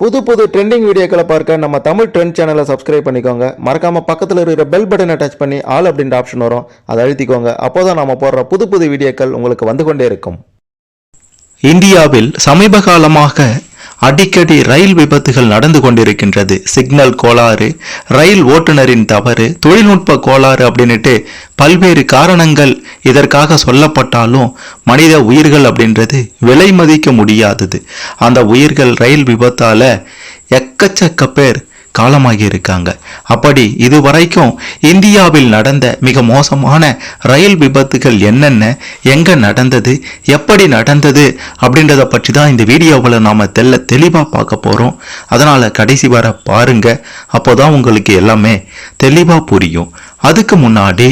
புது புது ட்ரெண்டிங் வீடியோக்களை பார்க்க நம்ம தமிழ் ட்ரெண்ட் சேனலை சப்ஸ்கிரைப் பண்ணிக்கோங்க. மறக்காமல் பக்கத்தில் இருக்கிற பெல் பட்டனை டச் பண்ணி ஆல் அப்படின்ற ஆப்ஷன் வரும். அதை அழுத்திக்கோங்க. அப்போதான் நம்ம போடுற புது புது வீடியோக்கள் உங்களுக்கு வந்து கொண்டே இருக்கும். இந்தியாவில் சமீப காலமாக அடிக்கடி ரயில் விபத்துகள் நடந்து கொண்டிருக்கின்றது. சிக்னல் கோளாறு ரயில் ஓட்டுநரின் தவறு தொழில்நுட்ப கோளாறு அப்படின்னுட்டு பல்வேறு காரணங்கள் இதற்காக சொல்லப்பட்டாலும் மனித உயிர்கள் அப்படின்றது விலை மதிக்க முடியாதது. அந்த உயிர்கள் ரயில் விபத்தால் எக்கச்சக்க பேர் காலமாகி இருக்காங்க அப்படி இதுவரைக்கும் இந்தியாவில் நடந்த மிக மோசமான ரயில் விபத்துகள் என்னென்ன எங்க நடந்தது எப்படி நடந்தது அப்படின்றத பற்றி தான் இந்த வீடியோவில் நாம தெல்ல தெளிவாக பார்க்க போறோம். அதனால கடைசி வர பாருங்க. அப்போதான் உங்களுக்கு எல்லாமே தெளிவாக புரியும். அதுக்கு முன்னாடி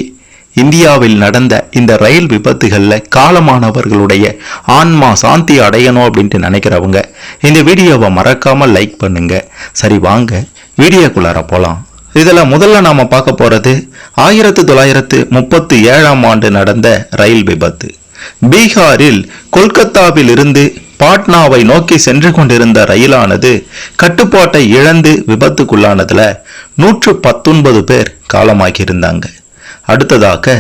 இந்தியாவில் நடந்த இந்த ரயில் விபத்துகளில் காலமானவர்களுடைய ஆன்மா சாந்தி அடையணும் அப்படின்ட்டு நினைக்கிறவங்க இந்த வீடியோவை மறக்காமல் லைக் பண்ணுங்க. சரி வாங்க. வீடியோக்குள்ளார போலாம். இதுல முதல்ல நாம பார்க்க போறது ஆயிரத்து தொள்ளாயிரத்து முப்பத்தி ஏழாம் ஆண்டு நடந்த ரயில் விபத்து. பீகாரில் கொல்கத்தாவில் இருந்து பாட்னாவை நோக்கி சென்று கொண்டிருந்த ரயிலானது கட்டுப்பாட்டை இழந்து விபத்துக்குள்ளானதுல நூற்று பத்தொன்பது பேர் காலமாகியிருந்தாங்க. அடுத்ததாக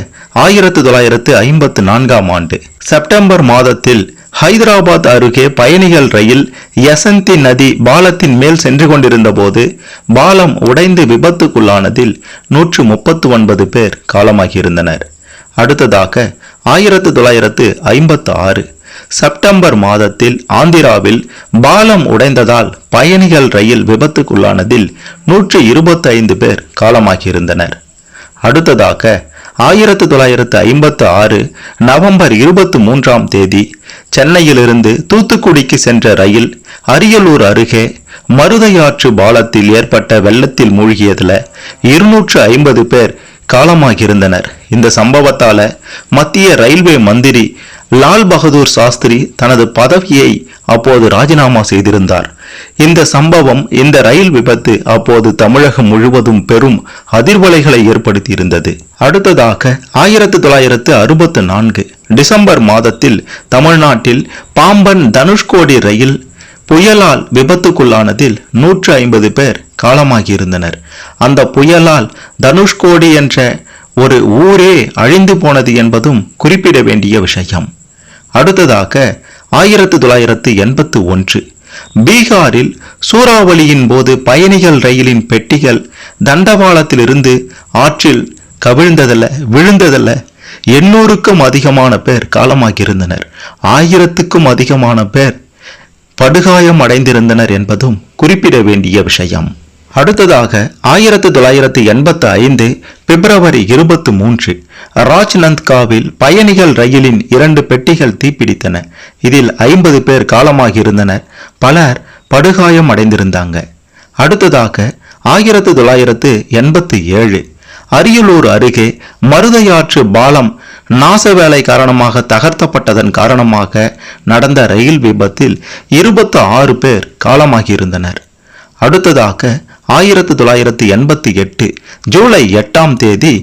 ஆயிரத்து தொள்ளாயிரத்து ஐம்பத்து நான்காம் ஆண்டு செப்டம்பர் மாதத்தில் ஹைதராபாத் அருகே பயணிகள் ரயில் யசந்தி நதி பாலத்தின் மேல் சென்று கொண்டிருந்த போது பாலம் உடைந்து விபத்துக்குள்ளானதில் நூற்று முப்பத்து ஒன்பது பேர் காலமாகியிருந்தனர். அடுத்ததாக ஆயிரத்து தொள்ளாயிரத்து ஐம்பத்து ஆறு செப்டம்பர் மாதத்தில் ஆந்திராவில் பாலம் உடைந்ததால் பயணிகள் ரயில் விபத்துக்குள்ளானதில் நூற்று இருபத்தி ஐந்து பேர் காலமாகியிருந்தனர். அடுத்ததாக ஆயிரத்து தொள்ளாயிரத்து ஐம்பத்து ஆறு நவம்பர் இருபத்தி மூன்றாம் தேதி சென்னையிலிருந்து தூத்துக்குடிக்கு சென்ற ரயில் அரியலூர் அருகே மருதையாற்று பாலத்தில் ஏற்பட்ட வெள்ளத்தில் மூழ்கியதுல இருநூற்று ஐம்பது பேர் காலமாகியிருந்தனர். இந்த சம்பவத்தால மத்திய ரயில்வே மந்திரி லால் பகதூர் சாஸ்திரி தனது பதவியை அப்போது ராஜினாமா செய்திருந்தார். இந்த சம்பவம் இந்த ரயில் விபத்து அப்போது தமிழகம் முழுவதும் பெரும் அதிர்வலைகளை ஏற்படுத்தியிருந்தது. அடுத்ததாக ஆயிரத்து தொள்ளாயிரத்து அறுபத்து நான்கு டிசம்பர் மாதத்தில் தமிழ்நாட்டில் பாம்பன் தனுஷ்கோடி ரயில் புயலால் விபத்துக்குள்ளானதில் நூற்று ஐம்பது பேர் காலமாகியிருந்தனர். அந்த புயலால் தனுஷ்கோடி என்ற ஒரு ஊரே அழிந்து போனது என்பதும் குறிப்பிட வேண்டிய விஷயம். அடுத்ததாக ஆயிரத்து தொள்ளாயிரத்து எண்பத்து ஒன்று பீகாரில் சூறாவளியின் போது பயணிகள் ரயிலின் பெட்டிகள் தண்டவாளத்திலிருந்து ஆற்றில் கவிழ்ந்ததல்ல விழுந்ததல்ல. எண்ணூறுக்கும் அதிகமான பேர் காலமாகியிருந்தனர். ஆயிரத்துக்கும் அதிகமான பேர் படுகாயம் அடைந்திருந்தனர் என்பதும் குறிப்பிட வேண்டிய விஷயம். அடுத்ததாக ஆயிரத்து தொள்ளாயிரத்து எண்பத்து ஐந்து பிப்ரவரி இருபத்தி மூன்று ராஜ்நந்த்காவில் பயணிகள் ரயிலின் இரண்டு பெட்டிகள் தீப்பிடித்தன. இதில் ஐம்பது பேர் காலமாகியிருந்தனர். பலர் படுகாயம் அடைந்திருந்தாங்க. அடுத்ததாக ஆயிரத்து தொள்ளாயிரத்து எண்பத்தி ஏழு அரியலூர் அருகே மருதையாற்று பாலம் நாச வேலை காரணமாக தகர்த்தப்பட்டதன் காரணமாக நடந்த ரயில் விபத்தில் இருபத்து ஆறு பேர் காலமாகியிருந்தனர். அடுத்ததாக ஆயிரத்து தொள்ளாயிரத்து எண்பத்தி எட்டு ஜூலை எட்டாம் தேதி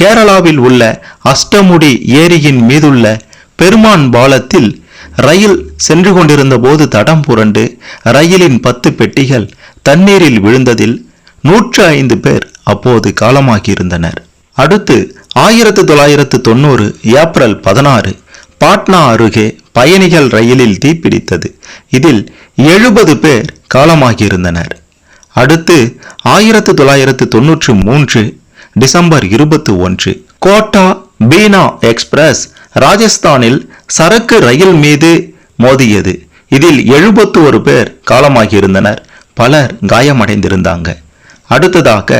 கேரளாவில் உள்ள அஷ்டமுடி ஏரியின் மீதுள்ள பெருமான் பாலத்தில் ரயில் சென்று கொண்டிருந்த போது தடம் புரண்டு ரயிலின் பத்து பெட்டிகள் தண்ணீரில் விழுந்ததில் நூற்று ஐந்து பேர் அப்போது காலமாகியிருந்தனர். அடுத்து ஆயிரத்து தொள்ளாயிரத்து தொண்ணூறு ஏப்ரல் பதினாறு பாட்னா அருகே பயணிகள் ரயிலில் தீப்பிடித்தது. இதில் எழுபது பேர் காலமாகியிருந்தனர். அடுத்து ஆயிரத்து தொள்ளாயிரத்து தொன்னூற்று மூன்று டிசம்பர் இருபத்தி ஒன்று. கோட்டா பீனா எக்ஸ்பிரஸ் ராஜஸ்தானில் சரக்கு ரயில் மீது மோதியது. இதில் எழுபத்து ஒரு பேர் காலமாகியிருந்தனர். பலர் காயமடைந்திருந்தாங்க. அடுத்ததாக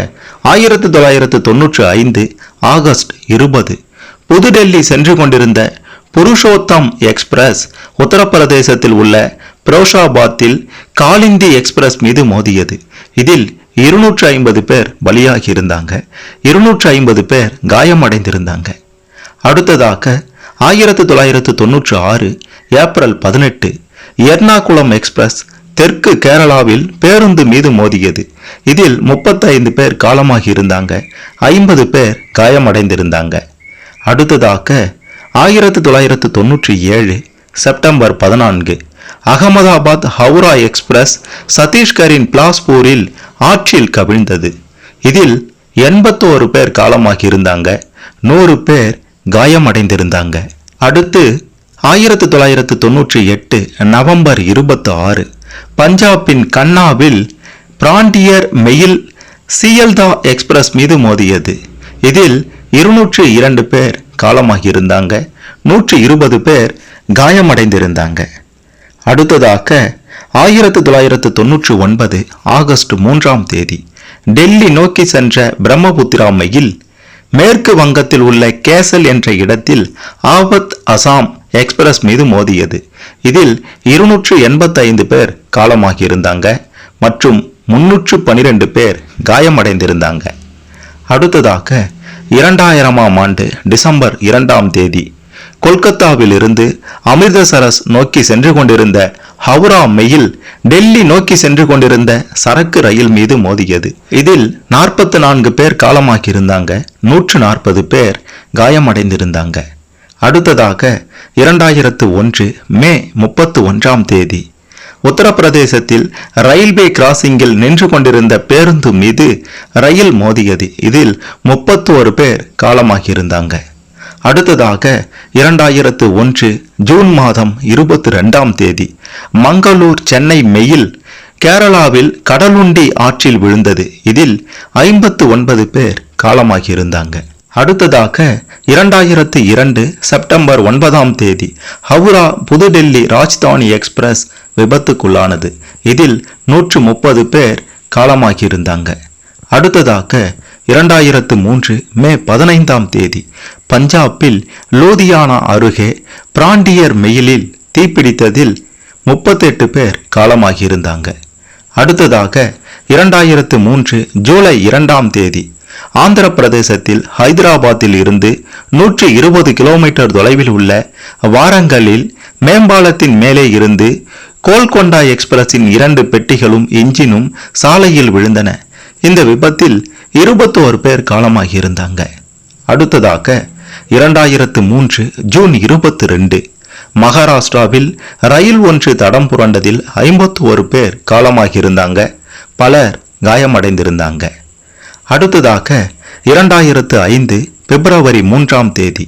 ஆயிரத்து தொள்ளாயிரத்து தொன்னூற்று ஐந்து ஆகஸ்ட் இருபது புதுடெல்லி சென்று கொண்டிருந்த புருஷோத்தம் எக்ஸ்பிரஸ் உத்தரப்பிரதேசத்தில் உள்ள பிரோஷாபாத்தில் காலிந்தி எக்ஸ்பிரஸ் மீது மோதியது. இதில் இருநூற்று ஐம்பது பேர் பலியாகியிருந்தாங்க. இருநூற்று ஐம்பது பேர் காயமடைந்திருந்தாங்க. அடுத்ததாக ஆயிரத்து தொள்ளாயிரத்து தொன்னூற்று ஆறு ஏப்ரல் பதினெட்டு எர்ணாகுளம் எக்ஸ்பிரஸ் தெற்கு கேரளாவில் பேருந்து மீது மோதியது. இதில் முப்பத்தைந்து பேர் காலமாகி இருந்தாங்க ஐம்பது பேர் காயமடைந்திருந்தாங்க. அடுத்ததாக ஆயிரத்து தொள்ளாயிரத்து தொன்னூற்றி ஏழு செப்டம்பர் பதினான்கு அகமதாபாத் ஹவுரா எக்ஸ்பிரஸ் சத்தீஸ்கரின் பிலாஸ்பூரில் ஆற்றில் கவிழ்ந்தது. இதில் எண்பத்தோரு பேர் காலமாகி இருந்தாங்க நூறு பேர் காயமடைந்திருந்தாங்க. அடுத்து ஆயிரத்தி தொள்ளாயிரத்து தொண்ணூற்றி எட்டு நவம்பர் இருபத்தி ஆறு பஞ்சாபின் கன்னாவில் பிராண்டியர் மெயில் சியல்தா எக்ஸ்பிரஸ் மீது மோதியது. இதில் இருநூற்று இரண்டு பேர் காலமாகியிருந்தாங்க. நூற்று இருபது பேர் காயமடைந்திருந்தாங்க. அடுத்ததாக ஆயிரத்து தொள்ளாயிரத்து தொன்னூற்றி ஒன்பது ஆகஸ்ட் மூன்றாம் தேதி டெல்லி நோக்கி சென்ற பிரம்மபுத்திரா மெயில் மேற்கு வங்கத்தில் உள்ள கேசல் என்ற இடத்தில் ஆபத் அசாம் எக்ஸ்பிரஸ் மீது மோதியது. இதில் இருநூற்று எண்பத்தைந்து பேர் காலமாகியிருந்தாங்க மற்றும் முன்னூற்று பனிரெண்டு பேர் காயமடைந்திருந்தாங்க. அடுத்ததாக இரண்டாயிரமாம் ஆண்டு டிசம்பர் இரண்டாம் தேதி கொல்கத்தாவிலிருந்து அமிர்தசரஸ் நோக்கி சென்று கொண்டிருந்த ஹவுரா மெயில் டெல்லி நோக்கி சென்று கொண்டிருந்த சரக்கு ரயில் மீது மோதியது. இதில் நாற்பத்தி நான்கு பேர் காலமாக்கியிருந்தாங்க நூற்று நாற்பது பேர் காயமடைந்திருந்தாங்க. அடுத்ததாக இரண்டாயிரத்து ஒன்று மே முப்பத்து ஒன்றாம் தேதி உத்தரப்பிரதேசத்தில் ரயில்வே கிராசிங்கில் நின்று கொண்டிருந்த பேருந்து மீது ரயில் மோதியது. இதில் முப்பத்தோரு பேர் காலமாகியிருந்தாங்க. அடுத்ததாக இரண்டாயிரத்து ஒன்று ஜூன் மாதம் இருபத்தி ரெண்டாம் தேதி மங்களூர் சென்னை மெயில் கேரளாவில் கடலுண்டி ஆற்றில் விழுந்தது. இதில் ஐம்பத்து ஒன்பது பேர் காலமாகியிருந்தாங்க. அடுத்ததாக இரண்டாயிரத்து இரண்டு செப்டம்பர் ஒன்பதாம் தேதி ஹவுரா புதுடெல்லி ராஜ்தானி எக்ஸ்பிரஸ் விபத்துக்குள்ளானது. இதில் நூற்று முப்பது பேர் காலமாகியிருந்தாங்க. அடுத்ததாக இரண்டாயிரத்து மூன்று மே பதினைந்தாம் தேதி பஞ்சாபில் லூதியானா அருகே பிராண்டியர் மெயிலில் தீப்பிடித்ததில் முப்பத்தெட்டு பேர் காலமாகியிருந்தாங்க. அடுத்ததாக இரண்டாயிரத்து மூன்று ஜூலை இரண்டாம் தேதி ஆந்திர பிரதேசத்தில் ஹைதராபாத்தில் இருந்து நூற்றி இருபது கிலோமீட்டர் தொலைவில் உள்ள வாரங்கலில் மேம்பாலத்தின் மேலே இருந்து கோல்கொண்டா எக்ஸ்பிரஸின் இரண்டு பெட்டிகளும் இன்ஜினும் சாலையில் விழுந்தன. இந்த விபத்தில் இருபத்தோரு பேர் காலமாகியிருந்தாங்க. அடுத்ததாக இரண்டாயிரத்து மூன்று ஜூன் இருபத்தி ரெண்டு மகாராஷ்டிராவில் ரயில் ஒன்று தடம் புரண்டதில் ஐம்பத்து ஒரு பேர் காலமாகியிருந்தாங்க. பலர் காயமடைந்திருந்தாங்க. அடுத்ததாக இரண்டாயிரத்து ஐந்து பிப்ரவரி மூன்றாம் தேதி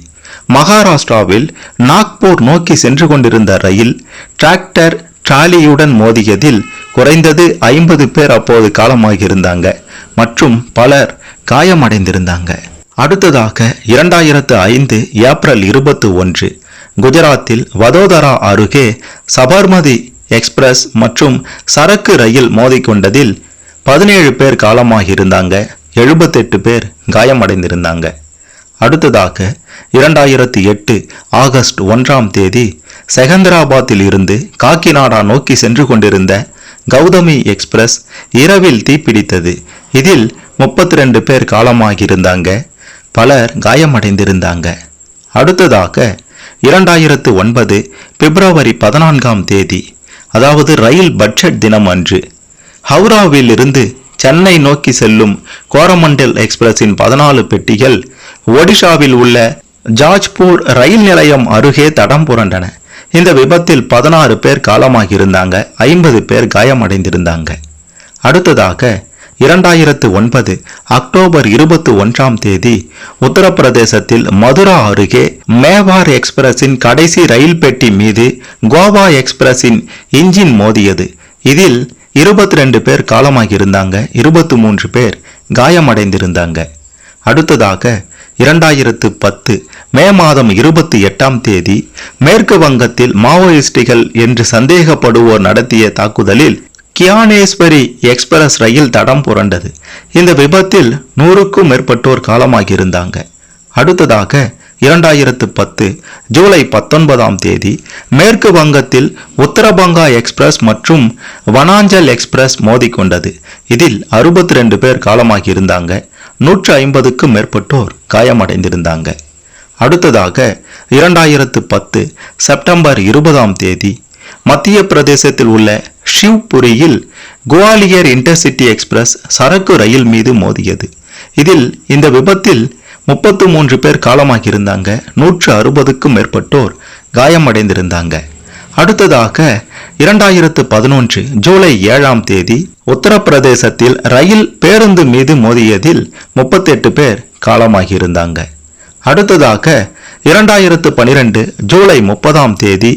மகாராஷ்டிராவில் நாக்பூர் நோக்கி சென்று கொண்டிருந்த ரயில் டிராக்டர் டிராலியுடன் மோதியதில் குறைந்தது ஐம்பது பேர் அப்போது காலமாகியிருந்தாங்க. மற்றும் பலர் காயமடைந்திருந்தாங்க. அடுத்ததாக இரண்டாயிரத்து ஐந்து ஏப்ரல் இருபத்தி ஒன்று குஜராத்தில் வதோதரா அருகே சபர்மதி எக்ஸ்பிரஸ் மற்றும் சரக்கு ரயில் மோதிக்கொண்டதில் பதினேழு பேர் காலமாகியிருந்தாங்க. எழுபத்தெட்டு பேர் காயமடைந்திருந்தாங்க. அடுத்ததாக இரண்டாயிரத்தி எட்டு ஆகஸ்ட் ஒன்றாம் தேதி செகந்திராபாத்தில் இருந்து காக்கிநாடா நோக்கி சென்று கொண்டிருந்த கௌதமி எக்ஸ்பிரஸ் இரவில் தீப்பிடித்தது. இதில் முப்பத்தி ரெண்டு பேர் காலமாகியிருந்தாங்க. பலர் காயமடைந்திருந்தாங்க. அடுத்ததாக இரண்டாயிரத்து ஒன்பது பிப்ரவரி பதினான்காம் தேதி அதாவது ரயில் பட்ஜெட் தினம் அன்று ஹவுராவில் இருந்து சென்னை நோக்கி செல்லும் கோரமண்டல் எக்ஸ்பிரஸின் பதினாலு பெட்டிகள் ஒடிஷாவில் உள்ள ஜாஜ்பூர் ரயில் நிலையம் அருகே தடம் புரண்டன. இந்த விபத்தில் பதினாறு பேர் காலமாகியிருந்தாங்க ஐம்பது பேர் காயமடைந்திருந்தாங்க. அடுத்ததாக இரண்டாயிரத்து ஒன்பது அக்டோபர் இருபத்தி ஒன்றாம் தேதி உத்தரப்பிரதேசத்தில் மதுரா அருகே மேவார் எக்ஸ்பிரஸின் கடைசி ரயில் பெட்டி மீது கோவா எக்ஸ்பிரஸின் இன்ஜின் மோதியது. இதில் இருபத்தி ரெண்டு பேர் காலமாகியிருந்தாங்க இருபத்தி மூன்று பேர் காயமடைந்திருந்தாங்க. அடுத்ததாக இரண்டாயிரத்து பத்து மே மாதம் இருபத்தி எட்டாம் தேதி மேற்கு வங்கத்தில் மாவோயிஸ்டுகள் என்று சந்தேகப்படுவோர் நடத்திய தாக்குதலில் கியானேஸ்வரி எக்ஸ்பிரஸ் ரயில் தடம் புரண்டது. இந்த விபத்தில் நூறுக்கும் மேற்பட்டோர் காலமாகியிருந்தாங்க. அடுத்ததாக இரண்டாயிரத்து பத்து ஜூலை பத்தொன்பதாம் தேதி மேற்கு வங்கத்தில் உத்தரபங்கா எக்ஸ்பிரஸ் மற்றும் வனாஞ்சல் எக்ஸ்பிரஸ் மோதிக்கொண்டது. இதில் அறுபத்தி ரெண்டு பேர் காலமாகியிருந்தாங்க. நூற்று ஐம்பதுக்கும் மேற்பட்டோர் காயமடைந்திருந்தாங்க. அடுத்ததாக இரண்டாயிரத்து பத்து செப்டம்பர் இருபதாம் தேதி மத்திய பிரதேசத்தில் உள்ள ஷிவ்புரியில் குவாலியர் இன்டர்சிட்டி எக்ஸ்பிரஸ் சரக்கு ரயில் மீது மோதியது. இதில் இந்த விபத்தில் முப்பத்து மூன்று பேர் காலமாகியிருந்தாங்க. நூற்று அறுபதுக்கும் மேற்பட்டோர் காயமடைந்திருந்தாங்க. அடுத்ததாக இரண்டாயிரத்து பதினொன்று ஜூலை ஏழாம் தேதி உத்தரப்பிரதேசத்தில் ரயில் பேருந்து மீது மோதியதில் முப்பத்தெட்டு பேர் காலமாகியிருந்தாங்க. அடுத்ததாக இரண்டாயிரத்து பனிரெண்டு ஜூலை முப்பதாம் தேதி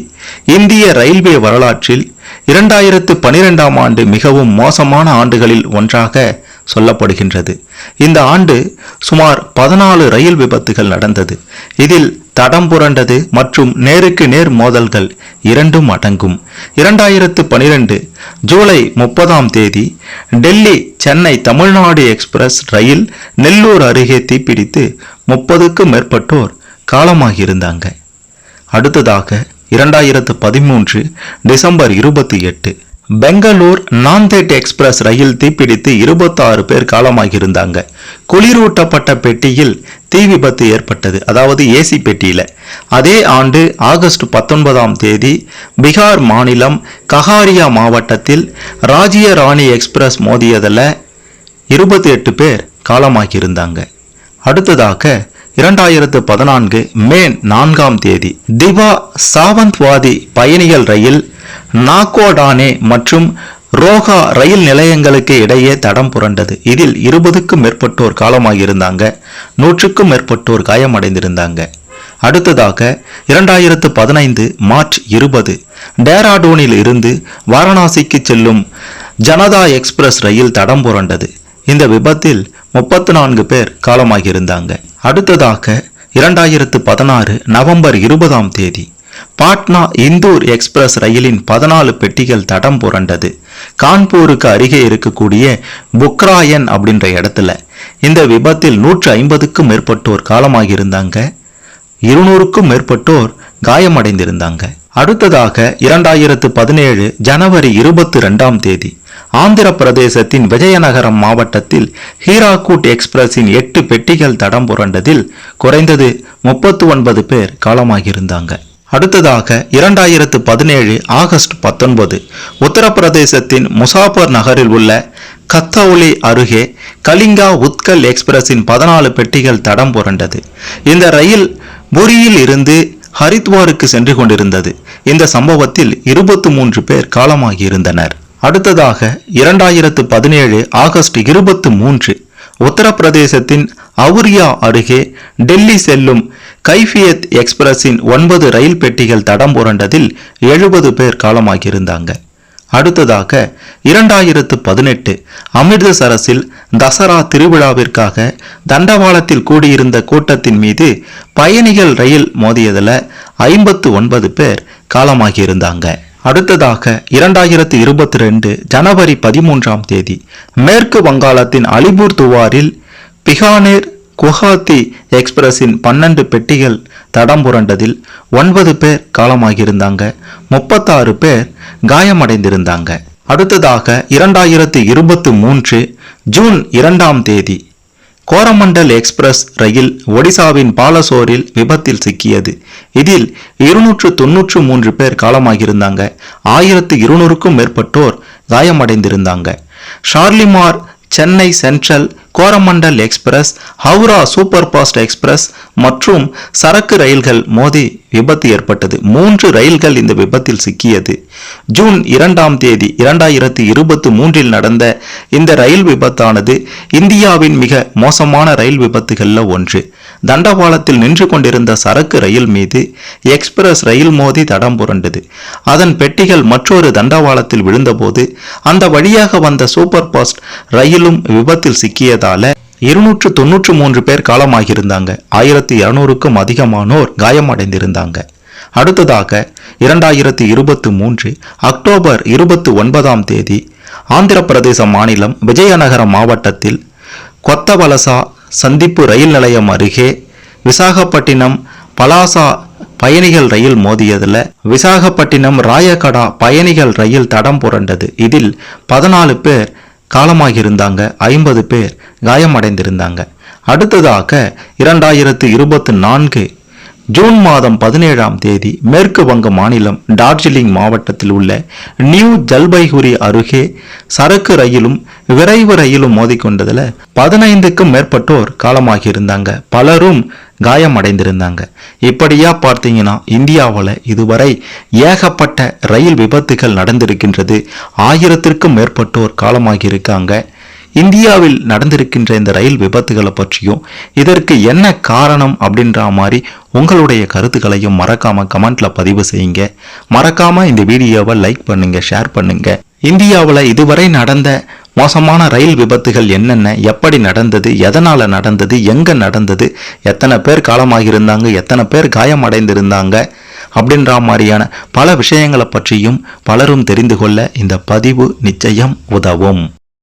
இந்திய ரயில்வே வரலாற்றில் இரண்டாயிரத்து பனிரெண்டாம் ஆண்டு மிகவும் மோசமான ஆண்டுகளில் ஒன்றாக சொல்லப்படுகின்றது. இந்த ஆண்டு சுமார் பதினாலு ரயில் விபத்துகள் நடந்தது. இதில் தடம் புரண்டது மற்றும் நேருக்கு நேர் மோதல்கள் இரண்டும் அடங்கும். இரண்டாயிரத்து பனிரெண்டு ஜூலை முப்பதாம் தேதி டெல்லி சென்னை தமிழ்நாடு எக்ஸ்பிரஸ் ரயில் நெல்லூர் அருகே தீப்பிடித்து முப்பதுக்கும் மேற்பட்டோர் காலமாகியிருந்தாங்க. அடுத்ததாக இரண்டாயிரத்து பதிமூன்று டிசம்பர் இருபத்தி எட்டு பெங்களூர் நாந்தேட் எக்ஸ்பிரஸ் ரயில் தீப்பிடித்து இருபத்தாறு பேர் காலமாகியிருந்தாங்க. குளிரூட்டப்பட்ட பெட்டியில் தீ விபத்து ஏற்பட்டது. அதாவது ஏசி பெட்டியில. அதே ஆண்டு ஆகஸ்ட் பத்தொன்பதாம் தேதி பீகார் மாநிலம் ககாரியா மாவட்டத்தில் ராஜ்ய ராணி எக்ஸ்பிரஸ் மோதியதில் இருபத்தி எட்டு பேர் காலமாகியிருந்தாங்க. அடுத்ததாக இரண்டாயிரத்து பதினான்கு மே நான்காம் தேதி திவா சாவந்த்வாதி பயணிகள் ரயில் நாகோடானே மற்றும் ரோகா ரயில் நிலையங்களுக்கு இடையே தடம் புரண்டது. இதில் இருபதுக்கும் மேற்பட்டோர் காலமாகியிருந்தாங்க நூற்றுக்கும் மேற்பட்டோர் காயமடைந்திருந்தாங்க. அடுத்ததாக இரண்டாயிரத்து பதினைந்து மார்ச் இருபது டேராடூனில் இருந்து வாரணாசிக்கு செல்லும் ஜனதா எக்ஸ்பிரஸ் ரயில் தடம் புரண்டது. இந்த விபத்தில் முப்பத்து நான்கு பேர் காலமாகியிருந்தாங்க. அடுத்ததாக இரண்டாயிரத்து பதினாறு நவம்பர் இருபதாம் தேதி பாட்னா இந்தூர் எக்ஸ்பிரஸ் ரயிலின் பதினாலு பெட்டிகள் தடம் புரண்டது. கான்பூருக்கு அருகே இருக்கக்கூடிய புக்ராயன் அப்படின்ற இடத்துல. இந்த விபத்தில் நூற்று ஐம்பதுக்கும் மேற்பட்டோர் காலமாகியிருந்தாங்க. இருநூறுக்கும் மேற்பட்டோர் காயமடைந்திருந்தாங்க. அடுத்ததாக இரண்டாயிரத்து பதினேழு ஜனவரி இருபத்தி ரெண்டாம் தேதி ஆந்திர பிரதேசத்தின் விஜயநகரம் மாவட்டத்தில் ஹீராகூட் எக்ஸ்பிரஸின் எட்டு பெட்டிகள் தடம் புரண்டதில் குறைந்தது முப்பத்து ஒன்பது பேர் காலமாகியிருந்தாங்க. அடுத்ததாக இரண்டாயிரத்து பதினேழு ஆகஸ்ட் பத்தொன்பது உத்தரப்பிரதேசத்தின் முசாபர் நகரில் உள்ள கத்தௌலி அருகே கலிங்கா உத்கல் எக்ஸ்பிரஸின் பதினாலு பெட்டிகள் தடம் புரண்டது. இந்த ரயில் புரியில் இருந்து ஹரித்வாருக்கு சென்று கொண்டிருந்தது. இந்த சம்பவத்தில் இருபத்து மூன்று பேர் காலமாகியிருந்தனர். அடுத்ததாக இரண்டாயிரத்து பதினேழு ஆகஸ்ட் இருபத்து மூன்று உத்தரப்பிரதேசத்தின் அவுரியா அருகே டெல்லி செல்லும் கைஃபியத் எக்ஸ்பிரஸின் ஒன்பது ரயில் பெட்டிகள் தடம் புரண்டதில் எழுபது பேர் காலமாகியிருந்தாங்க. அடுத்ததாக இரண்டாயிரத்து பதினெட்டு அமிர்தசரஸில் தசரா திருவிழாவிற்காக தண்டவாளத்தில் கூடியிருந்த கூட்டத்தின் மீது பயணிகள் ரயில் மோதியதில் ஐம்பத்து ஒன்பது பேர் காலமாகியிருந்தாங்க. அடுத்ததாக இரண்டாயிரத்து இருபத்தி ரெண்டு ஜனவரி பதிமூன்றாம் தேதி மேற்கு வங்காளத்தின் அலிபூர் துவாரில் பிகானேர் குவஹாத்தி எக்ஸ்பிரஸின் பன்னெண்டு பெட்டிகள் தடம் புரண்டதில் ஒன்பது பேர் காலமாகியிருந்தாங்க. முப்பத்தாறு பேர் காயமடைந்திருந்தாங்க. அடுத்ததாக இரண்டாயிரத்து இருபத்து மூன்று ஜூன் இரண்டாம் தேதி கோரமண்டல் எக்ஸ்பிரஸ் ரயில் ஒடிசாவின் பாலசோரில் விபத்தில் சிக்கியது. இதில் இருநூற்று தொன்னூற்று மூன்று பேர் காலமாகியிருந்தாங்க. ஆயிரத்து இருநூறுக்கும் மேற்பட்டோர் காயமடைந்திருந்தாங்க. Shalimar Chennai central Coromandel express Howrah super fast express மற்றும் சரக்கு ரயில்கள் மோதி விபத்து ஏற்பட்டது. மூன்று ரயில்கள் இந்த விபத்தில் சிக்கியது. ஜூன் இரண்டாம் தேதி இரண்டாயிரத்தி இருபத்தி மூன்றில் நடந்த இந்த ரயில் விபத்தானது இந்தியாவின் மிக மோசமான ரயில் விபத்துகளில் ஒன்று. தண்டவாளத்தில் நின்று கொண்டிருந்த சரக்கு ரயில் மீது எக்ஸ்பிரஸ் ரயில் மோதி தடம் புரண்டது. அதன் பெட்டிகள் மற்றொரு தண்டவாளத்தில் விழுந்தபோது அந்த வழியாக வந்த சூப்பர் ஃபாஸ்ட் ரயிலும் விபத்தில் சிக்கியதால இருநூற்று தொன்னூற்று மூன்று பேர் காலமாகியிருந்தாங்க. ஆயிரத்தி இருநூறுக்கும் அதிகமானோர் காயமடைந்திருந்தாங்க. அடுத்ததாக இரண்டாயிரத்தி இருபத்தி மூன்று அக்டோபர் இருபத்தி ஒன்பதாம் தேதி ஆந்திர பிரதேச மாநிலம் விஜயநகரம் மாவட்டத்தில் கொத்தவலசா சந்திப்பு ரயில் நிலையம் அருகே விசாகப்பட்டினம் பலாசா பயணிகள் ரயில் மோதியதில் விசாகப்பட்டினம் ராயகடா பயணிகள் ரயில் தடம் புரண்டது. இதில் பதினாலு பேர் காலமாகியிருந்தாங்க. ஐம்பது பேர் காயமடைந்திருந்தாங்க. அடுத்ததாக இரண்டாயிரத்து இருபத்தி நான்கு ஜூன் மாதம் பதினேழாம் தேதி மேற்கு வங்க மாநிலம் டார்ஜிலிங் மாவட்டத்தில் உள்ள நியூ ஜல்பைகுரி அருகே சரக்கு ரயிலும் விரைவு ரயிலும் மோதிக்கொண்டதில் பதினைந்துக்கும் மேற்பட்டோர் காலமாகியிருந்தாங்க. பலரும் காயமடைந்திருந்தாங்க. இப்படியா பார்த்தீங்கன்னா இந்தியாவில் இதுவரை ஏகப்பட்ட ரயில் விபத்துகள் நடந்திருக்கின்றது. ஆயிரத்திற்கும் மேற்பட்டோர் காலமாகியிருக்காங்க. இந்தியாவில் நடந்திருக்கின்ற இந்த ரயில் விபத்துகளை பற்றியும் இதற்கு என்ன காரணம் அப்படின்ற மாதிரி உங்களுடைய கருத்துக்களையும் மறக்காமல் கமெண்ட்ல பதிவு செய்யுங்க. மறக்காமல் இந்த வீடியோவை லைக் பண்ணுங்க ஷேர் பண்ணுங்க. இந்தியாவில் இதுவரை நடந்த மோசமான ரயில் விபத்துகள் என்னென்ன எப்படி நடந்தது எதனால் நடந்தது எங்கே நடந்தது எத்தனை பேர் காலமாகியிருந்தாங்க எத்தனை பேர் காயமடைந்திருந்தாங்க அப்படின்ற மாதிரியான பல விஷயங்களை பற்றியும் பலரும் தெரிந்து கொள்ள இந்த பதிவு நிச்சயம் உதவும்.